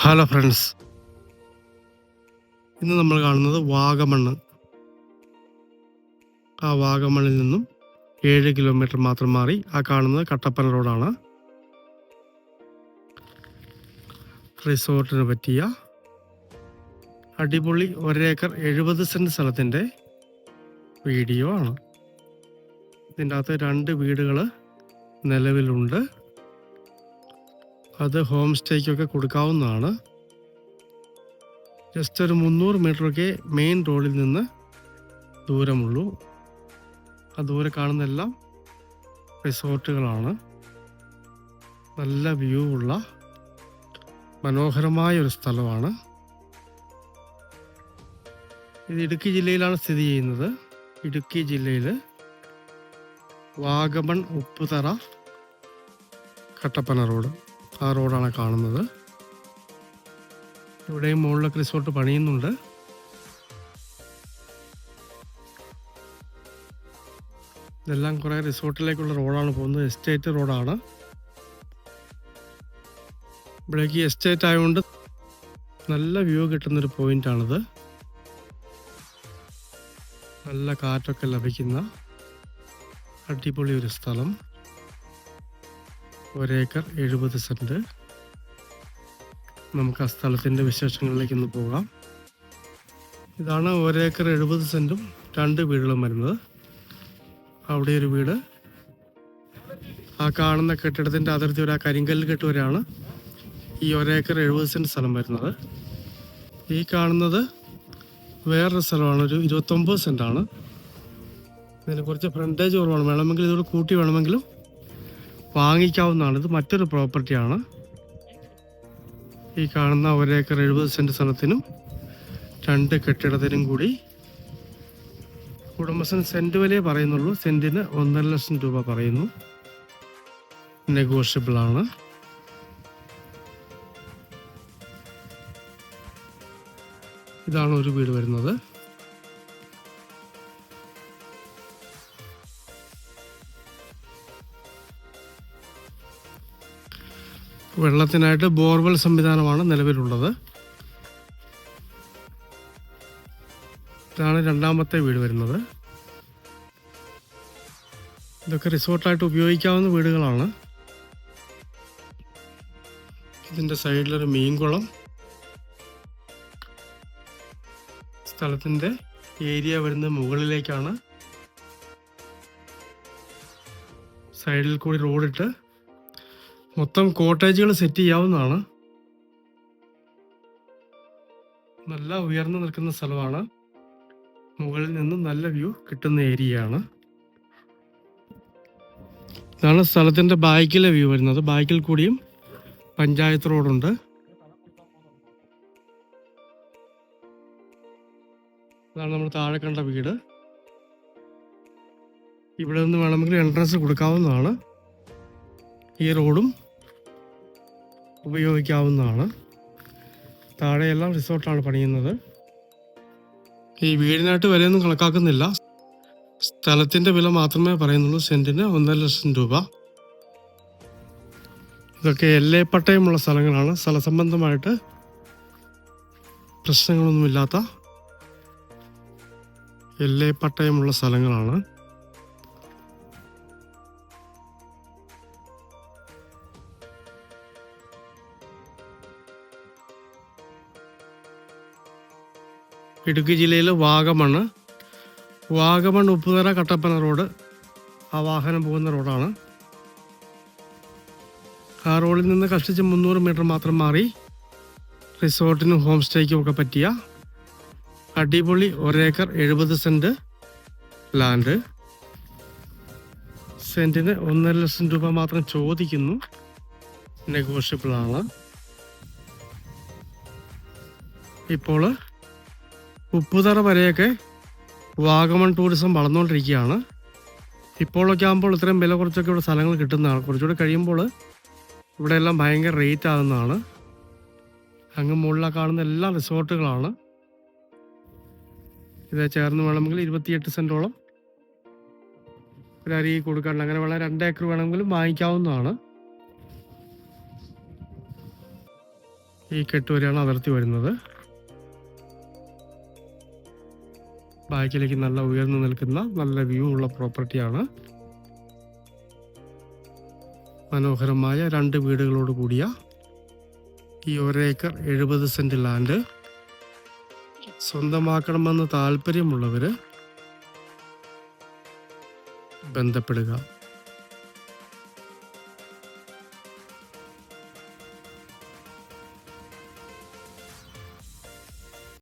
Hello friends ഇന്ന് നമ്മൾ കാണുന്നത് വാഗമണ്ണ്. ആ വാഗമണ്ണിൽ നിന്നും ഏഴ് കിലോമീറ്റർ മാത്രം മാറി ആ കാണുന്നത് കട്ടപ്പന റോഡാണ്. റിസോർട്ടിന് പറ്റിയ അടിപൊളി ഒരേക്കർ എഴുപത് സെന്റ് സ്ഥലത്തിന്റെ വീഡിയോ ആണ്. ഇതിന്റെ അകത്ത് രണ്ട് വീടുകൾ നിലവിലുണ്ട്. അത് ഹോം സ്റ്റേക്കൊക്കെ കൊടുക്കാവുന്നതാണ്. ജസ്റ്റ് ഒരു മുന്നൂറ് മീറ്ററൊക്കെ മെയിൻ റോഡിൽ നിന്ന് ദൂരമുള്ളൂ. ആ ദൂരെ കാണുന്നതെല്ലാം റിസോർട്ടുകളാണ്. നല്ല വ്യൂ ഉള്ള മനോഹരമായ ഒരു സ്ഥലമാണ്. ഇത് ഇടുക്കി ജില്ലയിലാണ് സ്ഥിതി ചെയ്യുന്നത്. ഇടുക്കി ജില്ലയിൽ വാഗമൺ ഉപ്പുതറ കട്ടപ്പന റോഡ്. ആ റോഡാണ് കാണുന്നത്. ഇവിടെയും മുകളിലൊക്കെ റിസോർട്ട് പണിയുന്നുണ്ട്. ഇതെല്ലാം കുറേ റിസോർട്ടിലേക്കുള്ള റോഡാണ് പോകുന്നത്. എസ്റ്റേറ്റ് റോഡാണ്. ഇവിടേക്ക് എസ്റ്റേറ്റ് ആയതുകൊണ്ട് നല്ല വ്യൂ കിട്ടുന്നൊരു പോയിന്റാണിത്. നല്ല കാറ്റൊക്കെ ലഭിക്കുന്ന അടിപൊളി ഒരു സ്ഥലം. ഒരേക്കർ എഴുപത് സെന്റ് നമുക്ക് ആ സ്ഥലത്തിന്റെ വിശേഷങ്ങളിലേക്ക് ഒന്ന് പോകാം. ഇതാണ് ഒരേക്കർ എഴുപത് സെന്റും രണ്ട് വീടുകളും വരുന്നത്. അവിടെ ഒരു വീട്. ആ കാണുന്ന കെട്ടിടത്തിന്റെ അതിർത്തി ഒരു ആ കരിങ്കല്ല് കെട്ട് ഈ ഒരേക്കർ എഴുപത് സെന്റ് സ്ഥലം വരുന്നത്. ഈ കാണുന്നത് വേറൊരു സ്ഥലമാണ് ഒരു ഇരുപത്തൊമ്പത് സെന്റാണ് ഇതിന് കുറച്ച് ഫ്രണ്ടേജ് കുറവാണ്. വേണമെങ്കിൽ ഇതോട് കൂട്ടി വേണമെങ്കിലും വാങ്ങിക്കാവുന്നതാണ്. ഇത് മറ്റൊരു പ്രോപ്പർട്ടിയാണ് ഈ കാണുന്ന ഒരേക്കർ എഴുപത് സെന്റ് സ്ഥലത്തിനും രണ്ട് കെട്ടിടത്തിനും കൂടി ഉടമസ്ഥൻ സെന്റ് വിലയെ പറയുന്നുള്ളൂ. സെന്റിന് ഒന്നര ലക്ഷം രൂപ പറയുന്നു. നെഗോഷ്യബിൾ ആണ്. ഇതാണ് ഒരു വീട് വരുന്നത്. വെള്ളത്തിനായിട്ട് ബോർവെൽ സംവിധാനമാണ് നിലവിലുള്ളത്. ഇതാണ് രണ്ടാമത്തെ വീട് വരുന്നത്. ഇതൊക്കെ റിസോർട്ടായിട്ട് ഉപയോഗിക്കാവുന്ന വീടുകളാണ്. ഇതിന്റെ സൈഡിലൊരു മീൻകുളം സ്ഥലത്തിന്റെ ഏരിയ വരുന്ന മുകളിലേക്കാണ്. സൈഡിൽ കൂടി റോഡിട്ട് മൊത്തം കോട്ടേജുകൾ സെറ്റ് ചെയ്യാവുന്നതാണ്. നല്ല ഉയർന്നു നിൽക്കുന്ന സ്ഥലമാണ്. മുകളിൽ നിന്ന് നല്ല വ്യൂ കിട്ടുന്ന ആണ് ഇതാണ് സ്ഥലത്തിന്റെ ബാക്കിലെ വ്യൂ വരുന്നത്. ബാക്കിൽ കൂടിയും പഞ്ചായത്ത് റോഡുണ്ട്. ഇതാണ് നമ്മൾ താഴെ കണ്ട വീട്. ഇവിടെ നിന്ന് വേണമെങ്കിൽ എൻട്രൻസ് കൊടുക്കാവുന്നതാണ്. ഈ റോഡും ഉപയോഗിക്കാവുന്നതാണ്. താഴെയെല്ലാം റിസോർട്ടാണ് പണിയുന്നത്. ഈ വീടിനായിട്ട് വിലയൊന്നും കണക്കാക്കുന്നില്ല. സ്ഥലത്തിന്റെ വില മാത്രമേ പറയുന്നുള്ളൂ. സെന്റിന് ഒന്നര ലക്ഷം രൂപ. ഇതൊക്കെ എല്ലേ പട്ടയമുള്ള സ്ഥലങ്ങളാണ്. സ്ഥലസംബന്ധമായിട്ട് പ്രശ്നങ്ങളൊന്നുമില്ലാത്ത എല്ലേ പട്ടയമുള്ള സ്ഥലങ്ങളാണ്. ഇടുക്കി ജില്ലയിൽ വാഗമണ് വാഗമൺ ഉപ്പുതറ കട്ടപ്പന റോഡ്. ആ വാഹനം പോകുന്ന റോഡാണ്. ആ റോഡിൽ നിന്ന് കഷ്ടിച്ച് മുന്നൂറ് മീറ്റർ മാത്രം മാറി റിസോർട്ടിനും ഹോം സ്റ്റേക്കും ഒക്കെ പറ്റിയ അടിപൊളി ഒരേക്കർ എഴുപത് സെന്റ് ലാൻഡ്. സെന്റിന് ഒന്നര ലക്ഷം രൂപ മാത്രം ചോദിക്കുന്നു. നെഗോഷ്യബിൾ ആണ് ഇപ്പോൾ ഉപ്പുതറ വരെയൊക്കെ വാഗമൺ ടൂറിസം വളർന്നുകൊണ്ടിരിക്കുകയാണ്. ഇപ്പോഴൊക്കെ ആകുമ്പോൾ ഇത്രയും വില കുറച്ചൊക്കെ ഇവിടെ സ്ഥലങ്ങൾ കിട്ടുന്നതാണ്. കുറച്ചുകൂടി കഴിയുമ്പോൾ ഇവിടെ എല്ലാം ഭയങ്കര റേറ്റ് ആകുന്നതാണ്. അങ്ങ് മുകളിലാണ് കാണുന്ന എല്ലാ റിസോർട്ടുകളാണ്. ഇത് ചേർന്ന് വേണമെങ്കിൽ ഇരുപത്തിയെട്ട് സെന്റോളം ഒരു അരി കൊടുക്കാണ്ട് അങ്ങനെ വേണം രണ്ട് ഏക്കർ വേണമെങ്കിലും വാങ്ങിക്കാവുന്നതാണ്. ഈ കെട്ട് വരെയാണ് അതിർത്തി വരുന്നത്. ബാക്കിലേക്ക് നല്ല ഉയർന്നു നിൽക്കുന്ന നല്ല വ്യൂ ഉള്ള പ്രോപ്പർട്ടിയാണ് മനോഹരമായ രണ്ട് വീടുകളോട് കൂടിയ ഈ ഒരേക്കർ എഴുപത് സെന്റ് ലാൻഡ് സ്വന്തമാക്കണമെന്ന് താല്പര്യമുള്ളവർ ബന്ധപ്പെടുക.